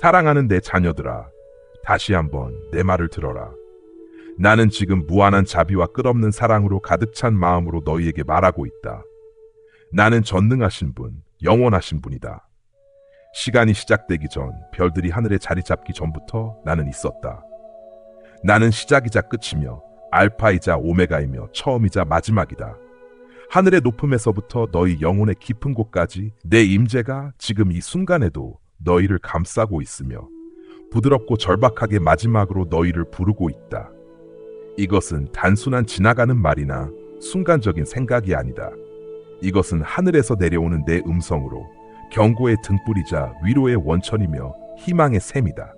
사랑하는 내 자녀들아, 다시 한번 내 말을 들어라. 나는 지금 무한한 자비와 끝없는 사랑으로 가득 찬 마음으로 너희에게 말하고 있다. 나는 전능하신 분, 영원하신 분이다. 시간이 시작되기 전 별들이 하늘에 자리 잡기 전부터 나는 있었다. 나는 시작이자 끝이며 알파이자 오메가이며 처음이자 마지막이다. 하늘의 높음에서부터 너희 영혼의 깊은 곳까지 내 임재가 지금 이 순간에도 너희를 감싸고 있으며 부드럽고 절박하게 마지막으로 너희를 부르고 있다. 이것은 단순한 지나가는 말이나 순간적인 생각이 아니다. 이것은 하늘에서 내려오는 내 음성으로 경고의 등불이자 위로의 원천이며 희망의 샘이다.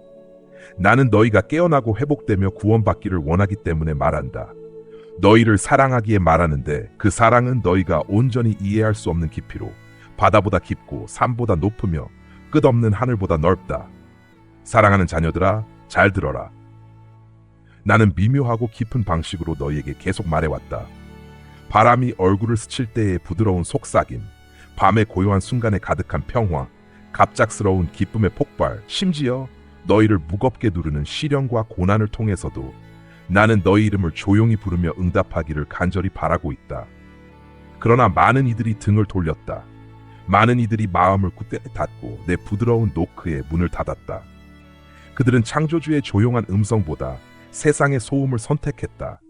나는 너희가 깨어나고 회복되며 구원받기를 원하기 때문에 말한다. 너희를 사랑하기에 말하는데 그 사랑은 너희가 온전히 이해할 수 없는 깊이로 바다보다 깊고 산보다 높으며 끝없는 하늘보다 넓다. 사랑하는 자녀들아, 잘 들어라. 나는 미묘하고 깊은 방식으로 너희에게 계속 말해왔다. 바람이 얼굴을 스칠 때의 부드러운 속삭임, 밤의 고요한 순간에 가득한 평화, 갑작스러운 기쁨의 폭발, 심지어 너희를 무겁게 누르는 시련과 고난을 통해서도 나는 너희 이름을 조용히 부르며 응답하기를 간절히 바라고 있다. 그러나 많은 이들이 등을 돌렸다. 많은 이들이 마음을 굳게 닫고 내 부드러운 노크에 문을 닫았다. 그들은 창조주의 조용한 음성보다 세상의 소음을 선택했다.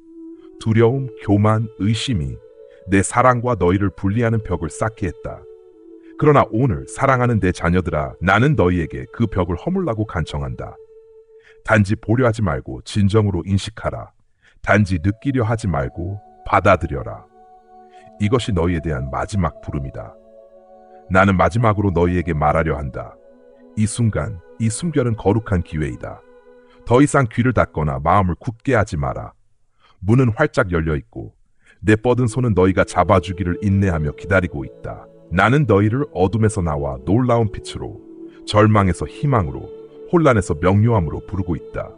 두려움, 교만, 의심이 내 사랑과 너희를 분리하는 벽을 쌓게 했다. 그러나 오늘 사랑하는 내 자녀들아, 나는 너희에게 그 벽을 허물라고 간청한다. 단지 보려 하지 말고 진정으로 인식하라. 단지 느끼려 하지 말고 받아들여라. 이것이 너희에 대한 마지막 부름이다. 나는 마지막으로 너희에게 말하려 한다. 이 순간, 이 숨결은 거룩한 기회이다. 더 이상 귀를 닫거나 마음을 굳게 하지 마라. 문은 활짝 열려 있고 내 뻗은 손은 너희가 잡아주기를 인내하며 기다리고 있다. 나는 너희를 어둠에서 나와 놀라운 빛으로, 절망에서 희망으로, 혼란에서 명료함으로 부르고 있다.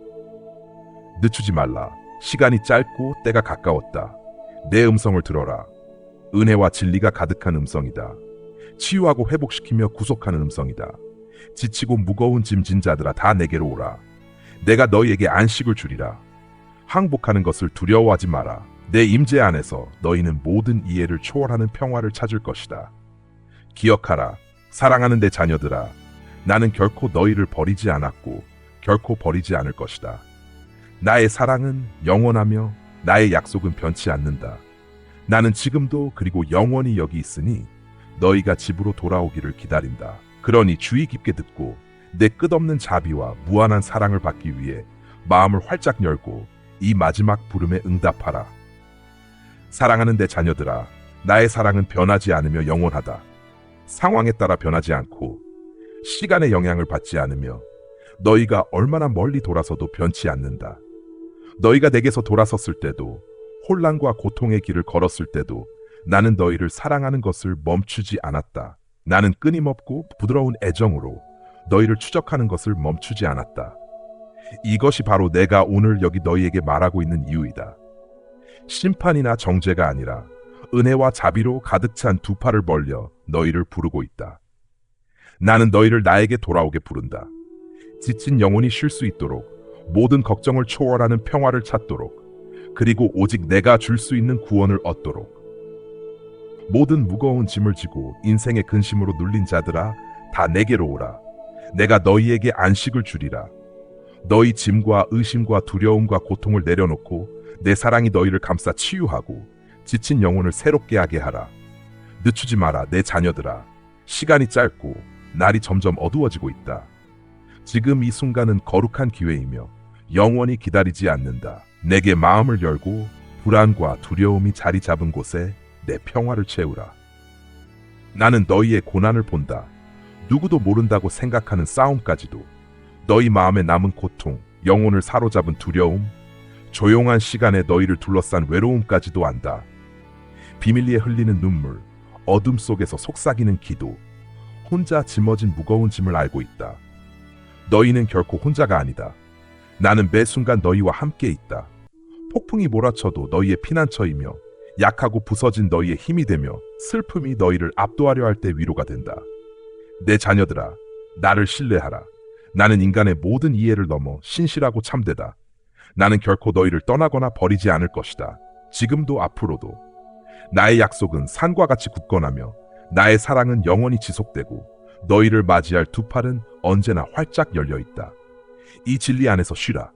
늦추지 말라. 시간이 짧고 때가 가까웠다. 내 음성을 들어라. 은혜와 진리가 가득한 음성이다. 치유하고 회복시키며 구속하는 음성이다. 지치고 무거운 짐진 자들아 다 내게로 오라. 내가 너희에게 안식을 주리라. 항복하는 것을 두려워하지 마라. 내 임재 안에서 너희는 모든 이해를 초월하는 평화를 찾을 것이다. 기억하라. 사랑하는 내 자녀들아. 나는 결코 너희를 버리지 않았고 결코 버리지 않을 것이다. 나의 사랑은 영원하며 나의 약속은 변치 않는다. 나는 지금도 그리고 영원히 여기 있으니 너희가 집으로 돌아오기를 기다린다. 그러니 주의 깊게 듣고 내 끝없는 자비와 무한한 사랑을 받기 위해 마음을 활짝 열고 이 마지막 부름에 응답하라. 사랑하는 내 자녀들아, 나의 사랑은 변하지 않으며 영원하다. 상황에 따라 변하지 않고 시간의 영향을 받지 않으며 너희가 얼마나 멀리 돌아서도 변치 않는다. 너희가 내게서 돌아섰을 때도 혼란과 고통의 길을 걸었을 때도 나는 너희를 사랑하는 것을 멈추지 않았다. 나는 끊임없고 부드러운 애정으로 너희를 추적하는 것을 멈추지 않았다. 이것이 바로 내가 오늘 여기 너희에게 말하고 있는 이유이다. 심판이나 정죄가 아니라 은혜와 자비로 가득 찬 두 팔을 벌려 너희를 부르고 있다. 나는 너희를 나에게 돌아오게 부른다. 지친 영혼이 쉴 수 있도록 모든 걱정을 초월하는 평화를 찾도록 그리고 오직 내가 줄 수 있는 구원을 얻도록 모든 무거운 짐을 지고 인생의 근심으로 눌린 자들아 다 내게로 오라. 내가 너희에게 안식을 주리라. 너희 짐과 의심과 두려움과 고통을 내려놓고 내 사랑이 너희를 감싸 치유하고 지친 영혼을 새롭게 하게 하라. 늦추지 마라 내 자녀들아. 시간이 짧고 날이 점점 어두워지고 있다. 지금 이 순간은 거룩한 기회이며 영원히 기다리지 않는다. 내게 마음을 열고 불안과 두려움이 자리 잡은 곳에 내 평화를 채우라. 나는 너희의 고난을 본다. 누구도 모른다고 생각하는 싸움까지도 너희 마음에 남은 고통, 영혼을 사로잡은 두려움, 조용한 시간에 너희를 둘러싼 외로움까지도 안다. 비밀리에 흘리는 눈물, 어둠 속에서 속삭이는 기도, 혼자 짊어진 무거운 짐을 알고 있다. 너희는 결코 혼자가 아니다. 나는 매 순간 너희와 함께 있다. 폭풍이 몰아쳐도 너희의 피난처이며 약하고 부서진 너희의 힘이 되며 슬픔이 너희를 압도하려 할 때 위로가 된다. 내 자녀들아, 나를 신뢰하라. 나는 인간의 모든 이해를 넘어 신실하고 참되다. 나는 결코 너희를 떠나거나 버리지 않을 것이다. 지금도 앞으로도. 나의 약속은 산과 같이 굳건하며 나의 사랑은 영원히 지속되고 너희를 맞이할 두 팔은 언제나 활짝 열려 있다. 이 진리 안에서 쉬라.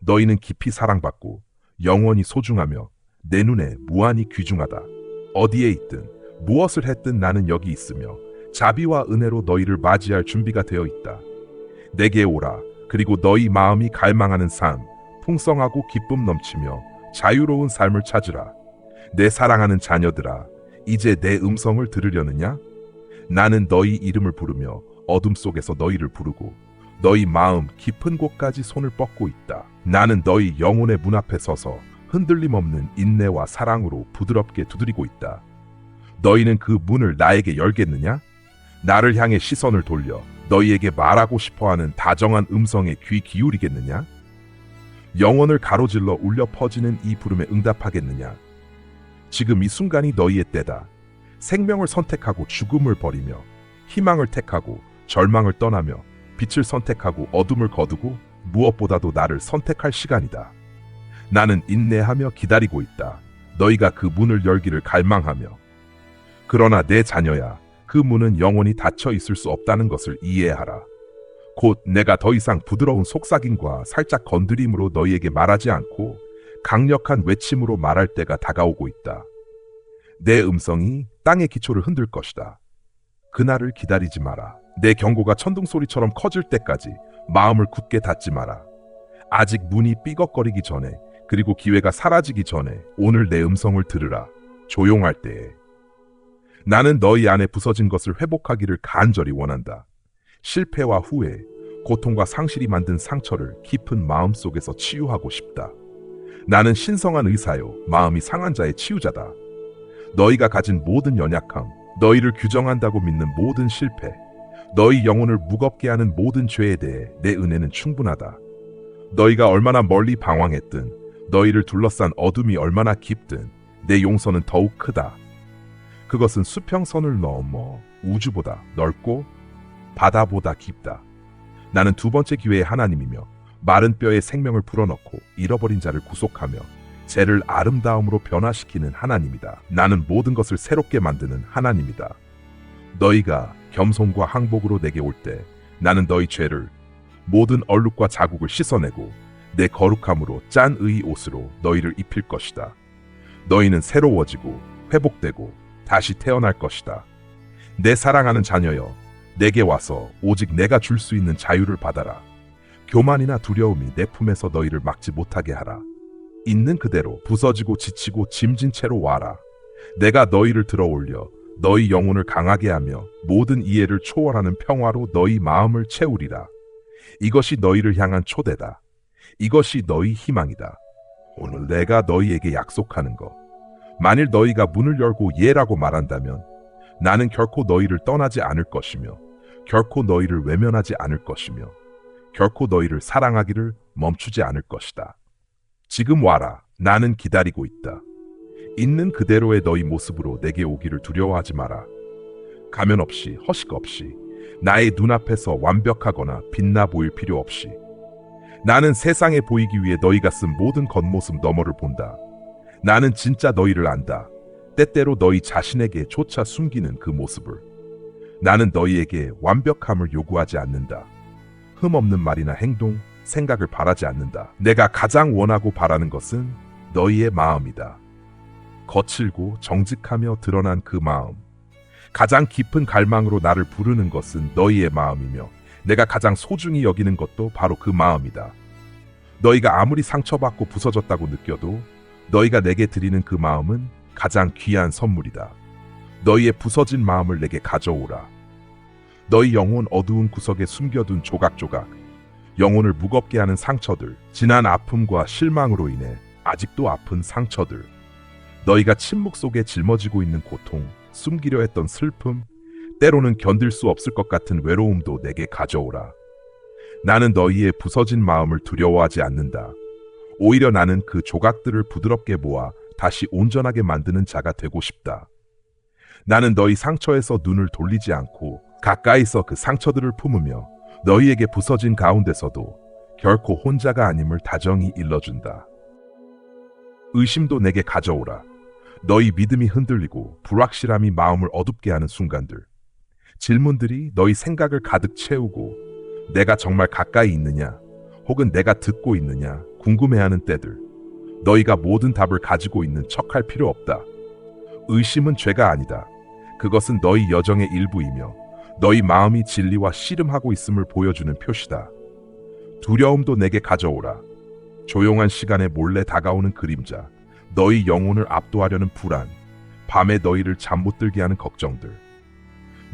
너희는 깊이 사랑받고 영원히 소중하며 내 눈에 무한히 귀중하다. 어디에 있든 무엇을 했든 나는 여기 있으며 자비와 은혜로 너희를 맞이할 준비가 되어 있다. 내게 오라. 그리고 너희 마음이 갈망하는 삶, 풍성하고 기쁨 넘치며 자유로운 삶을 찾으라. 내 사랑하는 자녀들아, 이제 내 음성을 들으려느냐? 나는 너희 이름을 부르며 어둠 속에서 너희를 부르고 너희 마음 깊은 곳까지 손을 뻗고 있다. 나는 너희 영혼의 문 앞에 서서 흔들림 없는 인내와 사랑으로 부드럽게 두드리고 있다. 너희는 그 문을 나에게 열겠느냐? 나를 향해 시선을 돌려 너희에게 말하고 싶어 하는 다정한 음성에 귀 기울이겠느냐? 영혼을 가로질러 울려 퍼지는 이 부름에 응답하겠느냐? 지금 이 순간이 너희의 때다. 생명을 선택하고 죽음을 버리며 희망을 택하고 절망을 떠나며 빛을 선택하고 어둠을 거두고 무엇보다도 나를 선택할 시간이다. 나는 인내하며 기다리고 있다. 너희가 그 문을 열기를 갈망하며. 그러나 내 자녀야, 그 문은 영원히 닫혀 있을 수 없다는 것을 이해하라. 곧 내가 더 이상 부드러운 속삭임과 살짝 건드림으로 너희에게 말하지 않고 강력한 외침으로 말할 때가 다가오고 있다. 내 음성이 땅의 기초를 흔들 것이다. 그날을 기다리지 마라. 내 경고가 천둥 소리처럼 커질 때까지 마음을 굳게 닫지 마라. 아직 문이 삐걱거리기 전에 그리고 기회가 사라지기 전에 오늘 내 음성을 들으라. 조용할 때에. 나는 너희 안에 부서진 것을 회복하기를 간절히 원한다. 실패와 후회, 고통과 상실이 만든 상처를 깊은 마음 속에서 치유하고 싶다. 나는 신성한 의사요, 마음이 상한 자의 치유자다. 너희가 가진 모든 연약함, 너희를 규정한다고 믿는 모든 실패, 너희 영혼을 무겁게 하는 모든 죄에 대해 내 은혜는 충분하다. 너희가 얼마나 멀리 방황했든, 너희를 둘러싼 어둠이 얼마나 깊든, 내 용서는 더욱 크다. 그것은 수평선을 넘어 우주보다 넓고 바다보다 깊다. 나는 두 번째 기회의 하나님이며 마른 뼈에 생명을 불어넣고 잃어버린 자를 구속하며 죄를 아름다움으로 변화시키는 하나님이다. 나는 모든 것을 새롭게 만드는 하나님이다. 너희가 겸손과 항복으로 내게 올 때 나는 너희 죄를 모든 얼룩과 자국을 씻어내고 내 거룩함으로 짠의 옷으로 너희를 입힐 것이다. 너희는 새로워지고 회복되고 다시 태어날 것이다. 내 사랑하는 자녀여, 내게 와서 오직 내가 줄 수 있는 자유를 받아라. 교만이나 두려움이 내 품에서 너희를 막지 못하게 하라. 있는 그대로 부서지고 지치고 짐진 채로 와라. 내가 너희를 들어 올려 너희 영혼을 강하게 하며 모든 이해를 초월하는 평화로 너희 마음을 채우리라. 이것이 너희를 향한 초대다. 이것이 너희 희망이다. 오늘 내가 너희에게 약속하는 것. 만일 너희가 문을 열고 예라고 말한다면 나는 결코 너희를 떠나지 않을 것이며 결코 너희를 외면하지 않을 것이며 결코 너희를 사랑하기를 멈추지 않을 것이다. 지금 와라. 나는 기다리고 있다. 있는 그대로의 너희 모습으로 내게 오기를 두려워하지 마라. 가면 없이 허식 없이 나의 눈앞에서 완벽하거나 빛나 보일 필요 없이 나는 세상에 보이기 위해 너희가 쓴 모든 겉모습 너머를 본다. 나는 진짜 너희를 안다. 때때로 너희 자신에게 조차 숨기는 그 모습을. 나는 너희에게 완벽함을 요구하지 않는다. 흠없는 말이나 행동, 생각을 바라지 않는다. 내가 가장 원하고 바라는 것은 너희의 마음이다. 거칠고 정직하며 드러난 그 마음. 가장 깊은 갈망으로 나를 부르는 것은 너희의 마음이며 내가 가장 소중히 여기는 것도 바로 그 마음이다. 너희가 아무리 상처받고 부서졌다고 느껴도 너희가 내게 드리는 그 마음은 가장 귀한 선물이다. 너희의 부서진 마음을 내게 가져오라. 너희 영혼 어두운 구석에 숨겨둔 조각조각, 영혼을 무겁게 하는 상처들, 지난 아픔과 실망으로 인해 아직도 아픈 상처들, 너희가 침묵 속에 짊어지고 있는 고통, 숨기려 했던 슬픔, 때로는 견딜 수 없을 것 같은 외로움도 내게 가져오라. 나는 너희의 부서진 마음을 두려워하지 않는다. 오히려 나는 그 조각들을 부드럽게 모아 다시 온전하게 만드는 자가 되고 싶다. 나는 너희 상처에서 눈을 돌리지 않고 가까이서 그 상처들을 품으며 너희에게 부서진 가운데서도 결코 혼자가 아님을 다정히 일러준다. 의심도 내게 가져오라. 너희 믿음이 흔들리고 불확실함이 마음을 어둡게 하는 순간들. 질문들이 너희 생각을 가득 채우고 내가 정말 가까이 있느냐 혹은 내가 듣고 있느냐 궁금해하는 때들. 너희가 모든 답을 가지고 있는 척할 필요 없다. 의심은 죄가 아니다. 그것은 너희 여정의 일부이며 너희 마음이 진리와 씨름하고 있음을 보여주는 표시다. 두려움도 내게 가져오라. 조용한 시간에 몰래 다가오는 그림자, 너희 영혼을 압도하려는 불안, 밤에 너희를 잠 못 들게 하는 걱정들.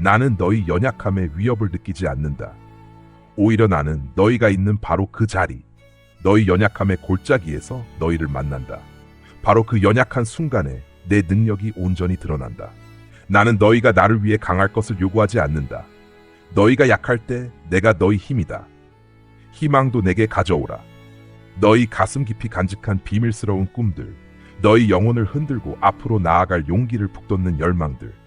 나는 너희 연약함에 위협을 느끼지 않는다. 오히려 나는 너희가 있는 바로 그 자리, 너희 연약함의 골짜기에서 너희를 만난다. 바로 그 연약한 순간에 내 능력이 온전히 드러난다. 나는 너희가 나를 위해 강할 것을 요구하지 않는다. 너희가 약할 때 내가 너희 힘이다. 희망도 내게 가져오라. 너희 가슴 깊이 간직한 비밀스러운 꿈들, 너희 영혼을 흔들고 앞으로 나아갈 용기를 북돋는 열망들.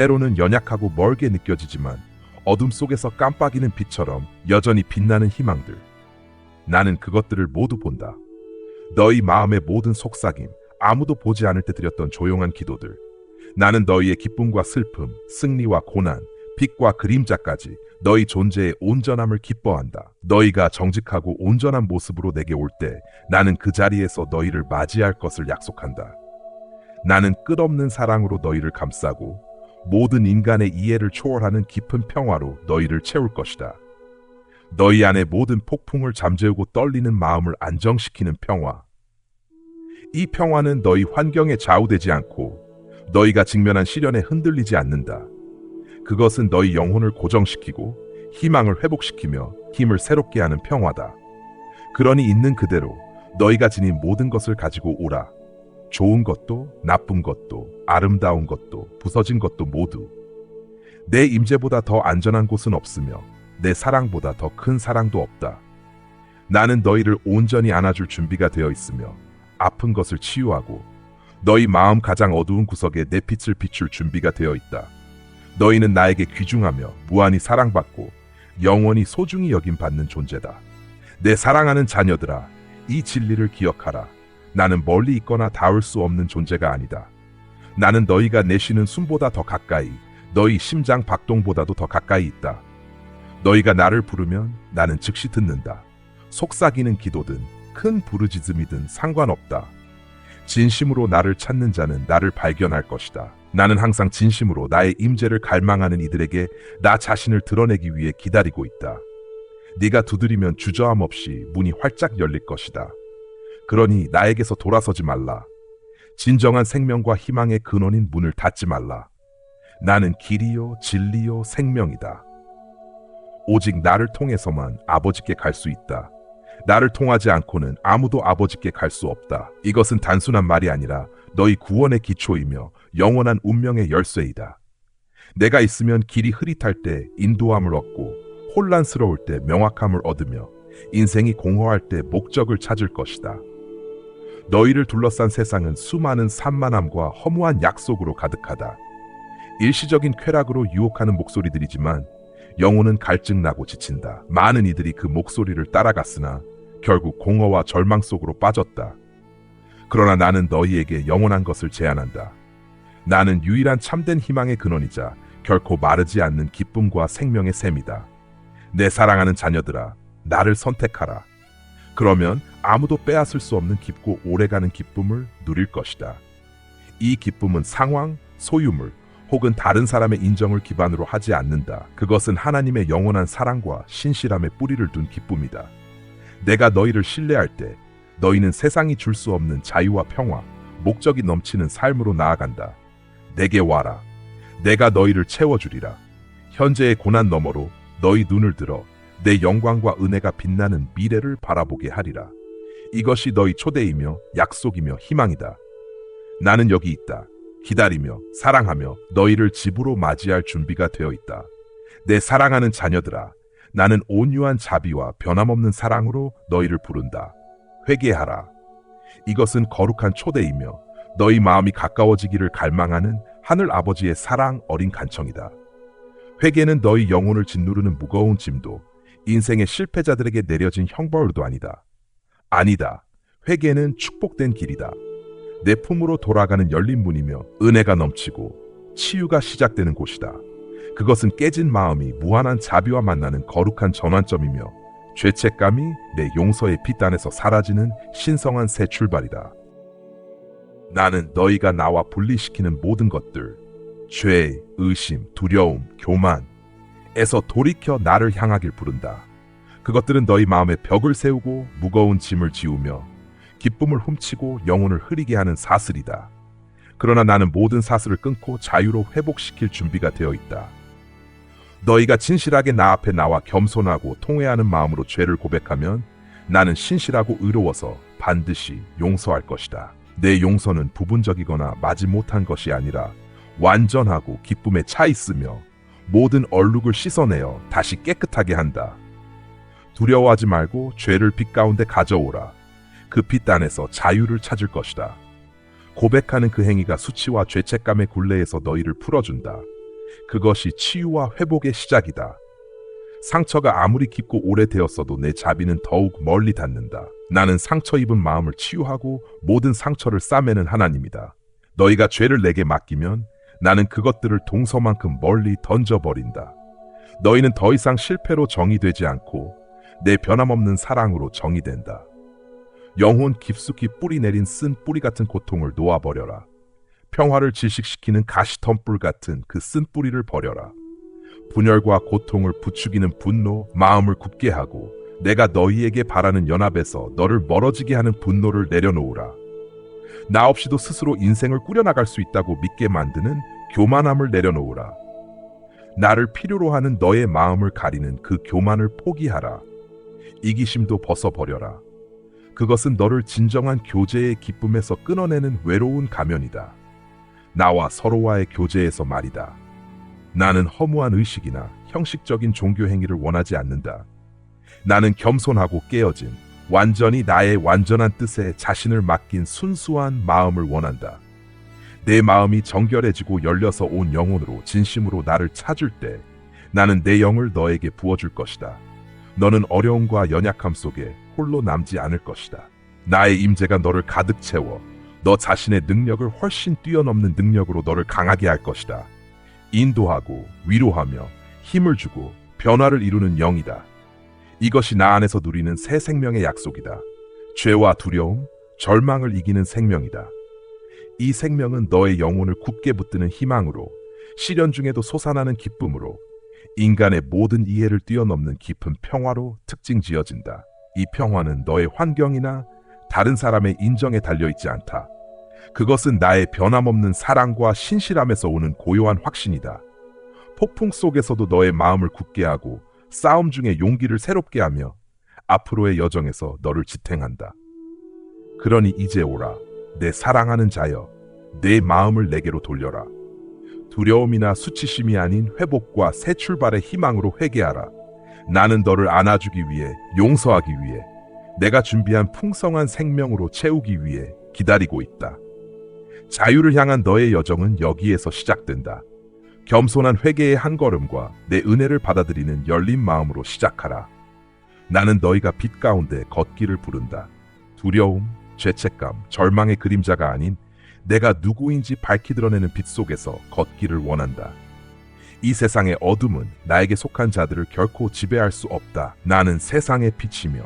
때로는 연약하고 멀게 느껴지지만 어둠 속에서 깜빡이는 빛처럼 여전히 빛나는 희망들. 나는 그것들을 모두 본다. 너희 마음의 모든 속삭임, 아무도 보지 않을 때 드렸던 조용한 기도들. 나는 너희의 기쁨과 슬픔, 승리와 고난, 빛과 그림자까지 너희 존재의 온전함을 기뻐한다. 너희가 정직하고 온전한 모습으로 내게 올 때 나는 그 자리에서 너희를 맞이할 것을 약속한다. 나는 끝없는 사랑으로 너희를 감싸고 모든 인간의 이해를 초월하는 깊은 평화로 너희를 채울 것이다. 너희 안의 모든 폭풍을 잠재우고 떨리는 마음을 안정시키는 평화. 이 평화는 너희 환경에 좌우되지 않고 너희가 직면한 시련에 흔들리지 않는다. 그것은 너희 영혼을 고정시키고 희망을 회복시키며 힘을 새롭게 하는 평화다. 그러니 있는 그대로 너희가 지닌 모든 것을 가지고 오라. 좋은 것도 나쁜 것도 아름다운 것도 부서진 것도 모두 내 임재보다 더 안전한 곳은 없으며 내 사랑보다 더 큰 사랑도 없다. 나는 너희를 온전히 안아줄 준비가 되어 있으며 아픈 것을 치유하고 너희 마음 가장 어두운 구석에 내 빛을 비출 준비가 되어 있다. 너희는 나에게 귀중하며 무한히 사랑받고 영원히 소중히 여김 받는 존재다. 내 사랑하는 자녀들아, 이 진리를 기억하라. 나는 멀리 있거나 닿을 수 없는 존재가 아니다. 나는 너희가 내쉬는 숨보다 더 가까이, 너희 심장 박동보다도 더 가까이 있다. 너희가 나를 부르면 나는 즉시 듣는다. 속삭이는 기도든 큰 부르짖음이든 상관없다. 진심으로 나를 찾는 자는 나를 발견할 것이다. 나는 항상 진심으로 나의 임재를 갈망하는 이들에게 나 자신을 드러내기 위해 기다리고 있다. 네가 두드리면 주저함 없이 문이 활짝 열릴 것이다. 그러니 나에게서 돌아서지 말라. 진정한 생명과 희망의 근원인 문을 닫지 말라. 나는 길이요 진리요 생명이다. 오직 나를 통해서만 아버지께 갈 수 있다. 나를 통하지 않고는 아무도 아버지께 갈 수 없다. 이것은 단순한 말이 아니라 너희 구원의 기초이며 영원한 운명의 열쇠이다. 내가 있으면 길이 흐릿할 때 인도함을 얻고 혼란스러울 때 명확함을 얻으며 인생이 공허할 때 목적을 찾을 것이다. 너희를 둘러싼 세상은 수많은 산만함과 허무한 약속으로 가득하다. 일시적인 쾌락으로 유혹하는 목소리들이지만 영혼은 갈증나고 지친다. 많은 이들이 그 목소리를 따라갔으나 결국 공허와 절망 속으로 빠졌다. 그러나 나는 너희에게 영원한 것을 제안한다. 나는 유일한 참된 희망의 근원이자 결코 마르지 않는 기쁨과 생명의 샘이다. 내 사랑하는 자녀들아, 나를 선택하라. 그러면 아무도 빼앗을 수 없는 깊고 오래가는 기쁨을 누릴 것이다. 이 기쁨은 상황, 소유물, 혹은 다른 사람의 인정을 기반으로 하지 않는다. 그것은 하나님의 영원한 사랑과 신실함에 뿌리를 둔 기쁨이다. 내가 너희를 신뢰할 때 너희는 세상이 줄 수 없는 자유와 평화, 목적이 넘치는 삶으로 나아간다. 내게 와라. 내가 너희를 채워주리라. 현재의 고난 너머로 너희 눈을 들어 내 영광과 은혜가 빛나는 미래를 바라보게 하리라. 이것이 너희 초대이며 약속이며 희망이다. 나는 여기 있다. 기다리며 사랑하며 너희를 집으로 맞이할 준비가 되어 있다. 내 사랑하는 자녀들아, 나는 온유한 자비와 변함없는 사랑으로 너희를 부른다. 회개하라. 이것은 거룩한 초대이며 너희 마음이 가까워지기를 갈망하는 하늘 아버지의 사랑 어린 간청이다. 회개는 너희 영혼을 짓누르는 무거운 짐도 인생의 실패자들에게 내려진 형벌도 아니다. 아니다. 회개는 축복된 길이다. 내 품으로 돌아가는 열린 문이며 은혜가 넘치고 치유가 시작되는 곳이다. 그것은 깨진 마음이 무한한 자비와 만나는 거룩한 전환점이며 죄책감이 내 용서의 빛단에서 사라지는 신성한 새 출발이다. 나는 너희가 나와 분리시키는 모든 것들, 죄, 의심, 두려움, 교만 에서 돌이켜 나를 향하길 부른다. 그것들은 너희 마음에 벽을 세우고 무거운 짐을 지우며 기쁨을 훔치고 영혼을 흐리게 하는 사슬이다. 그러나 나는 모든 사슬을 끊고 자유로 회복시킬 준비가 되어 있다. 너희가 진실하게 나 앞에 나와 겸손하고 통회하는 마음으로 죄를 고백하면 나는 신실하고 의로워서 반드시 용서할 것이다. 내 용서는 부분적이거나 마지 못한 것이 아니라 완전하고 기쁨에 차 있으며 모든 얼룩을 씻어내어 다시 깨끗하게 한다. 두려워하지 말고 죄를 빛 가운데 가져오라. 그 빛 안에서 자유를 찾을 것이다. 고백하는 그 행위가 수치와 죄책감의 굴레에서 너희를 풀어준다. 그것이 치유와 회복의 시작이다. 상처가 아무리 깊고 오래되었어도 내 자비는 더욱 멀리 닿는다. 나는 상처 입은 마음을 치유하고 모든 상처를 싸매는 하나님이다. 너희가 죄를 내게 맡기면 나는 그것들을 동서만큼 멀리 던져버린다. 너희는 더 이상 실패로 정의되지 않고 내 변함없는 사랑으로 정의된다. 영혼 깊숙이 뿌리 내린 쓴 뿌리 같은 고통을 놓아버려라. 평화를 질식시키는 가시덤불 같은 그 쓴 뿌리를 버려라. 분열과 고통을 부추기는 분노, 마음을 굳게 하고 내가 너희에게 바라는 연합에서 너를 멀어지게 하는 분노를 내려놓으라. 나 없이도 스스로 인생을 꾸려나갈 수 있다고 믿게 만드는 교만함을 내려놓으라. 나를 필요로 하는 너의 마음을 가리는 그 교만을 포기하라. 이기심도 벗어버려라. 그것은 너를 진정한 교제의 기쁨에서 끊어내는 외로운 가면이다. 나와 서로와의 교제에서 말이다. 나는 허무한 의식이나 형식적인 종교 행위를 원하지 않는다. 나는 겸손하고 깨어진 완전히 나의 완전한 뜻에 자신을 맡긴 순수한 마음을 원한다. 내 마음이 정결해지고 열려서 온 영혼으로 진심으로 나를 찾을 때 나는 내 영을 너에게 부어줄 것이다. 너는 어려움과 연약함 속에 홀로 남지 않을 것이다. 나의 임재가 너를 가득 채워 너 자신의 능력을 훨씬 뛰어넘는 능력으로 너를 강하게 할 것이다. 인도하고 위로하며 힘을 주고 변화를 이루는 영이다. 이것이 나 안에서 누리는 새 생명의 약속이다. 죄와 두려움, 절망을 이기는 생명이다. 이 생명은 너의 영혼을 굳게 붙드는 희망으로, 시련 중에도 솟아나는 기쁨으로, 인간의 모든 이해를 뛰어넘는 깊은 평화로 특징 지어진다. 이 평화는 너의 환경이나 다른 사람의 인정에 달려있지 않다. 그것은 나의 변함없는 사랑과 신실함에서 오는 고요한 확신이다. 폭풍 속에서도 너의 마음을 굳게 하고 싸움 중에 용기를 새롭게 하며 앞으로의 여정에서 너를 지탱한다. 그러니 이제 오라. 내 사랑하는 자여, 내 마음을 내게로 돌려라. 두려움이나 수치심이 아닌 회복과 새 출발의 희망으로 회개하라. 나는 너를 안아주기 위해, 용서하기 위해, 내가 준비한 풍성한 생명으로 채우기 위해 기다리고 있다. 자유를 향한 너의 여정은 여기에서 시작된다. 겸손한 회개의 한 걸음과 내 은혜를 받아들이는 열린 마음으로 시작하라. 나는 너희가 빛 가운데 걷기를 부른다. 두려움, 죄책감, 절망의 그림자가 아닌 내가 누구인지 밝히 드러내는 빛 속에서 걷기를 원한다. 이 세상의 어둠은 나에게 속한 자들을 결코 지배할 수 없다. 나는 세상의 빛이며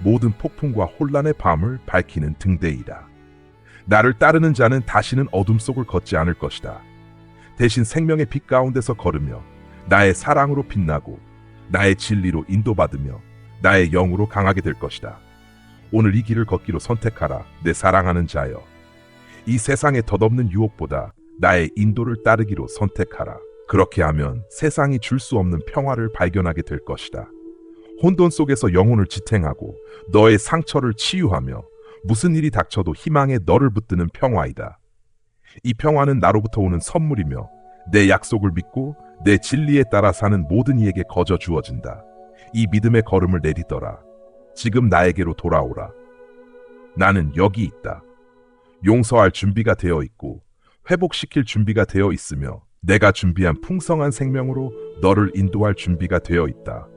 모든 폭풍과 혼란의 밤을 밝히는 등대이다. 나를 따르는 자는 다시는 어둠 속을 걷지 않을 것이다. 대신 생명의 빛 가운데서 걸으며 나의 사랑으로 빛나고 나의 진리로 인도받으며 나의 영으로 강하게 될 것이다. 오늘 이 길을 걷기로 선택하라, 내 사랑하는 자여. 이 세상의 덧없는 유혹보다 나의 인도를 따르기로 선택하라. 그렇게 하면 세상이 줄 수 없는 평화를 발견하게 될 것이다. 혼돈 속에서 영혼을 지탱하고 너의 상처를 치유하며 무슨 일이 닥쳐도 희망에 너를 붙드는 평화이다. 이 평화는 나로부터 오는 선물이며 내 약속을 믿고 내 진리에 따라 사는 모든 이에게 거저 주어진다. 이 믿음의 걸음을 내디더라. 지금 나에게로 돌아오라. 나는 여기 있다. 용서할 준비가 되어 있고 회복시킬 준비가 되어 있으며 내가 준비한 풍성한 생명으로 너를 인도할 준비가 되어 있다.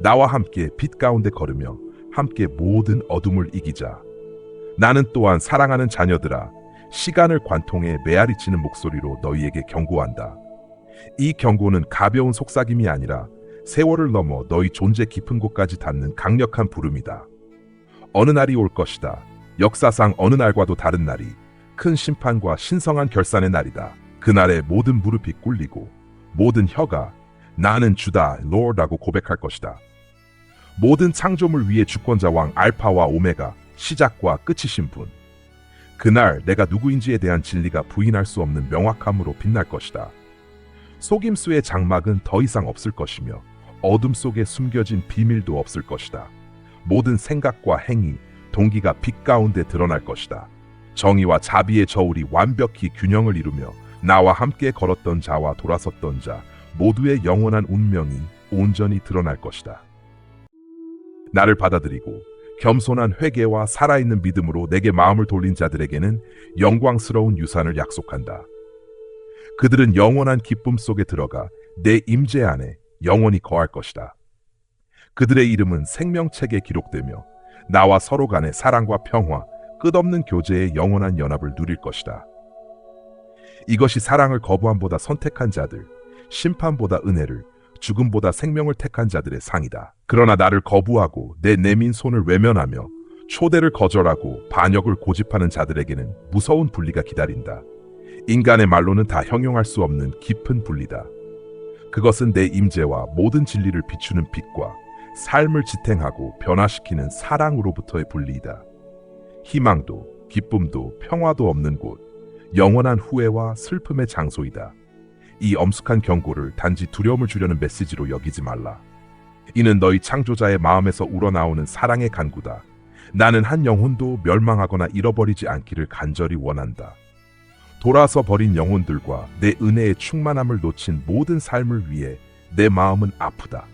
나와 함께 빛 가운데 걸으며 함께 모든 어둠을 이기자. 나는 또한 사랑하는 자녀들아, 시간을 관통해 메아리치는 목소리로 너희에게 경고한다. 이 경고는 가벼운 속삭임이 아니라 세월을 넘어 너희 존재 깊은 곳까지 닿는 강력한 부름이다. 어느 날이 올 것이다. 역사상 어느 날과도 다른 날이 큰 심판과 신성한 결산의 날이다. 그날에 모든 무릎이 꿇리고 모든 혀가 나는 주다, Lord라고 고백할 것이다. 모든 창조물 위의 주권자 왕 알파와 오메가, 시작과 끝이신 분. 그날 내가 누구인지에 대한 진리가 부인할 수 없는 명확함으로 빛날 것이다. 속임수의 장막은 더 이상 없을 것이며 어둠 속에 숨겨진 비밀도 없을 것이다. 모든 생각과 행위, 동기가 빛 가운데 드러날 것이다. 정의와 자비의 저울이 완벽히 균형을 이루며 나와 함께 걸었던 자와 돌아섰던 자 모두의 영원한 운명이 온전히 드러날 것이다. 나를 받아들이고 겸손한 회개와 살아있는 믿음으로 내게 마음을 돌린 자들에게는 영광스러운 유산을 약속한다. 그들은 영원한 기쁨 속에 들어가 내 임재 안에 영원히 거할 것이다. 그들의 이름은 생명책에 기록되며 나와 서로 간의 사랑과 평화, 끝없는 교제의 영원한 연합을 누릴 것이다. 이것이 사랑을 거부함보다 선택한 자들, 심판보다 은혜를, 죽음보다 생명을 택한 자들의 상이다. 그러나 나를 거부하고 내 내민 손을 외면하며 초대를 거절하고 반역을 고집하는 자들에게는 무서운 분리가 기다린다. 인간의 말로는 다 형용할 수 없는 깊은 분리다. 그것은 내 임재와 모든 진리를 비추는 빛과 삶을 지탱하고 변화시키는 사랑으로부터의 분리이다. 희망도 기쁨도 평화도 없는 곳, 영원한 후회와 슬픔의 장소이다. 이 엄숙한 경고를 단지 두려움을 주려는 메시지로 여기지 말라. 이는 너희 창조자의 마음에서 우러나오는 사랑의 간구다. 나는 한 영혼도 멸망하거나 잃어버리지 않기를 간절히 원한다. 돌아서 버린 영혼들과 내 은혜의 충만함을 놓친 모든 삶을 위해 내 마음은 아프다.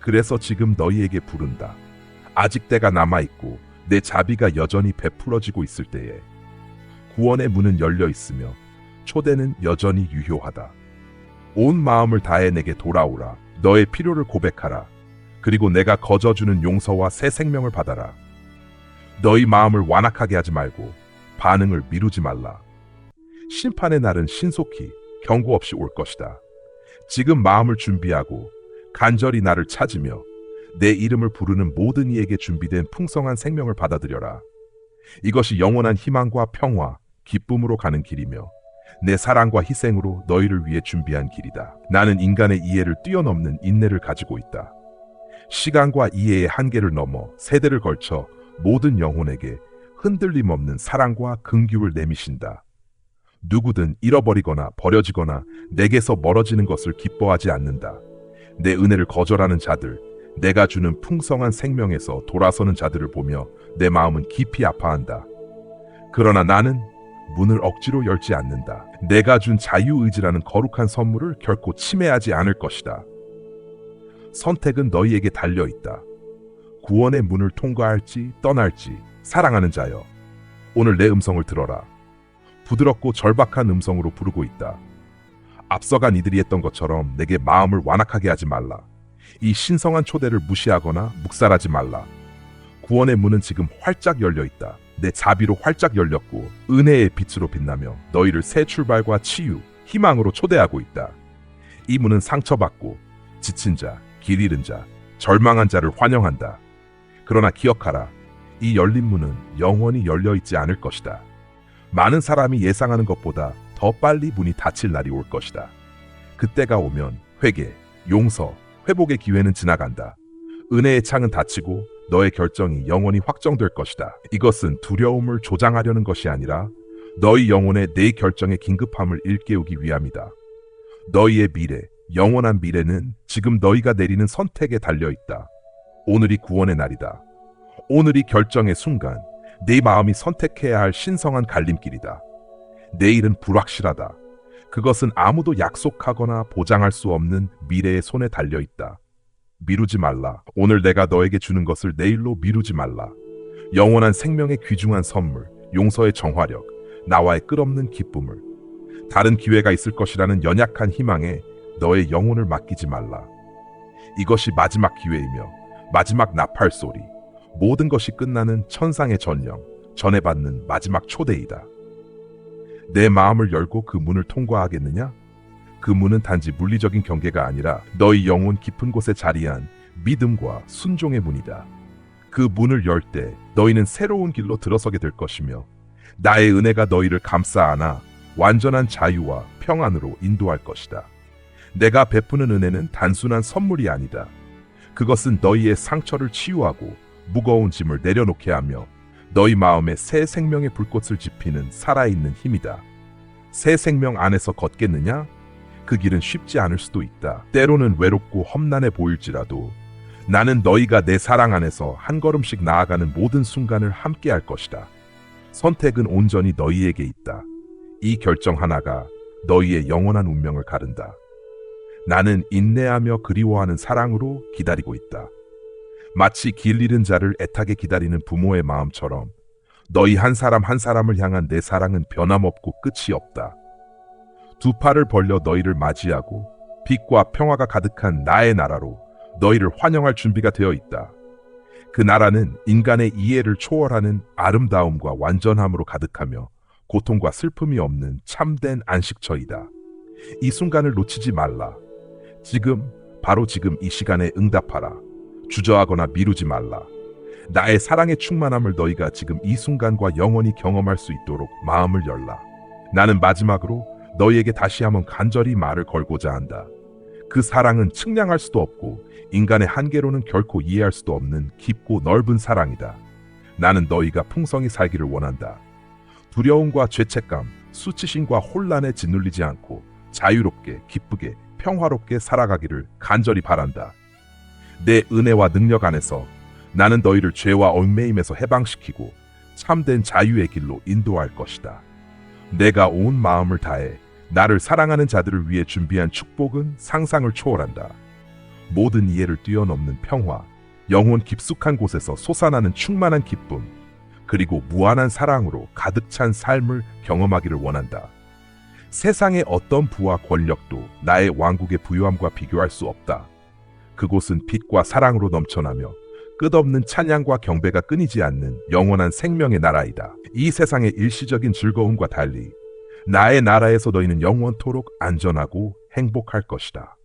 그래서 지금 너희에게 부른다. 아직 때가 남아있고 내 자비가 여전히 베풀어지고 있을 때에 구원의 문은 열려 있으며 초대는 여전히 유효하다. 온 마음을 다해 내게 돌아오라. 너의 필요를 고백하라. 그리고 내가 거저주는 용서와 새 생명을 받아라. 너희 마음을 완악하게 하지 말고 반응을 미루지 말라. 심판의 날은 신속히 경고 없이 올 것이다. 지금 마음을 준비하고 간절히 나를 찾으며 내 이름을 부르는 모든 이에게 준비된 풍성한 생명을 받아들여라. 이것이 영원한 희망과 평화, 기쁨으로 가는 길이며 내 사랑과 희생으로 너희를 위해 준비한 길이다. 나는 인간의 이해를 뛰어넘는 인내를 가지고 있다. 시간과 이해의 한계를 넘어 세대를 걸쳐 모든 영혼에게 흔들림 없는 사랑과 긍휼을 내미신다. 누구든 잃어버리거나 버려지거나 내게서 멀어지는 것을 기뻐하지 않는다. 내 은혜를 거절하는 자들, 내가 주는 풍성한 생명에서 돌아서는 자들을 보며 내 마음은 깊이 아파한다. 그러나 나는 문을 억지로 열지 않는다. 내가 준 자유의지라는 거룩한 선물을 결코 침해하지 않을 것이다. 선택은 너희에게 달려 있다. 구원의 문을 통과할지 떠날지 사랑하는 자여. 오늘 내 음성을 들어라. 부드럽고 절박한 음성으로 부르고 있다. 앞서간 이들이 했던 것처럼 내게 마음을 완악하게 하지 말라. 이 신성한 초대를 무시하거나 묵살하지 말라. 구원의 문은 지금 활짝 열려 있다. 내 자비로 활짝 열렸고 은혜의 빛으로 빛나며 너희를 새 출발과 치유, 희망으로 초대하고 있다. 이 문은 상처받고 지친 자, 길 잃은 자, 절망한 자를 환영한다. 그러나 기억하라. 이 열린 문은 영원히 열려 있지 않을 것이다. 많은 사람이 예상하는 것보다 더 빨리 문이 닫힐 날이 올 것이다. 그때가 오면 회개, 용서, 회복의 기회는 지나간다. 은혜의 창은 닫히고 너의 결정이 영원히 확정될 것이다. 이것은 두려움을 조장하려는 것이 아니라 너희 영혼의 내 결정의 긴급함을 일깨우기 위함이다. 너희의 미래, 영원한 미래는 지금 너희가 내리는 선택에 달려 있다. 오늘이 구원의 날이다. 오늘이 결정의 순간, 내 마음이 선택해야 할 신성한 갈림길이다. 내일은 불확실하다. 그것은 아무도 약속하거나 보장할 수 없는 미래의 손에 달려 있다. 미루지 말라. 오늘 내가 너에게 주는 것을 내일로 미루지 말라. 영원한 생명의 귀중한 선물, 용서의 정화력, 나와의 끝없는 기쁨을 다른 기회가 있을 것이라는 연약한 희망에 너의 영혼을 맡기지 말라. 이것이 마지막 기회이며 마지막 나팔 소리, 모든 것이 끝나는 천상의 전령, 전해받는 마지막 초대이다. 내 마음을 열고 그 문을 통과하겠느냐? 그 문은 단지 물리적인 경계가 아니라 너희 영혼 깊은 곳에 자리한 믿음과 순종의 문이다. 그 문을 열 때 너희는 새로운 길로 들어서게 될 것이며 나의 은혜가 너희를 감싸 안아 완전한 자유와 평안으로 인도할 것이다. 내가 베푸는 은혜는 단순한 선물이 아니다. 그것은 너희의 상처를 치유하고 무거운 짐을 내려놓게 하며 너희 마음에 새 생명의 불꽃을 지피는 살아있는 힘이다. 새 생명 안에서 걷겠느냐? 그 길은 쉽지 않을 수도 있다. 때로는 외롭고 험난해 보일지라도 나는 너희가 내 사랑 안에서 한 걸음씩 나아가는 모든 순간을 함께 할 것이다. 선택은 온전히 너희에게 있다. 이 결정 하나가 너희의 영원한 운명을 가른다. 나는 인내하며 그리워하는 사랑으로 기다리고 있다. 마치 길 잃은 자를 애타게 기다리는 부모의 마음처럼 너희 한 사람 한 사람을 향한 내 사랑은 변함없고 끝이 없다. 두 팔을 벌려 너희를 맞이하고 빛과 평화가 가득한 나의 나라로 너희를 환영할 준비가 되어 있다. 그 나라는 인간의 이해를 초월하는 아름다움과 완전함으로 가득하며 고통과 슬픔이 없는 참된 안식처이다. 이 순간을 놓치지 말라. 지금, 바로 지금 이 시간에 응답하라. 주저하거나 미루지 말라. 나의 사랑의 충만함을 너희가 지금 이 순간과 영원히 경험할 수 있도록 마음을 열라. 나는 마지막으로 너희에게 다시 한번 간절히 말을 걸고자 한다. 그 사랑은 측량할 수도 없고 인간의 한계로는 결코 이해할 수도 없는 깊고 넓은 사랑이다. 나는 너희가 풍성히 살기를 원한다. 두려움과 죄책감, 수치심과 혼란에 짓눌리지 않고 자유롭게, 기쁘게, 평화롭게 살아가기를 간절히 바란다. 내 은혜와 능력 안에서 나는 너희를 죄와 얽매임에서 해방시키고 참된 자유의 길로 인도할 것이다. 내가 온 마음을 다해 나를 사랑하는 자들을 위해 준비한 축복은 상상을 초월한다. 모든 이해를 뛰어넘는 평화, 영혼 깊숙한 곳에서 솟아나는 충만한 기쁨, 그리고 무한한 사랑으로 가득 찬 삶을 경험하기를 원한다. 세상의 어떤 부와 권력도 나의 왕국의 부유함과 비교할 수 없다. 그곳은 빛과 사랑으로 넘쳐나며 끝없는 찬양과 경배가 끊이지 않는 영원한 생명의 나라이다. 이 세상의 일시적인 즐거움과 달리 나의 나라에서 너희는 영원토록 안전하고 행복할 것이다.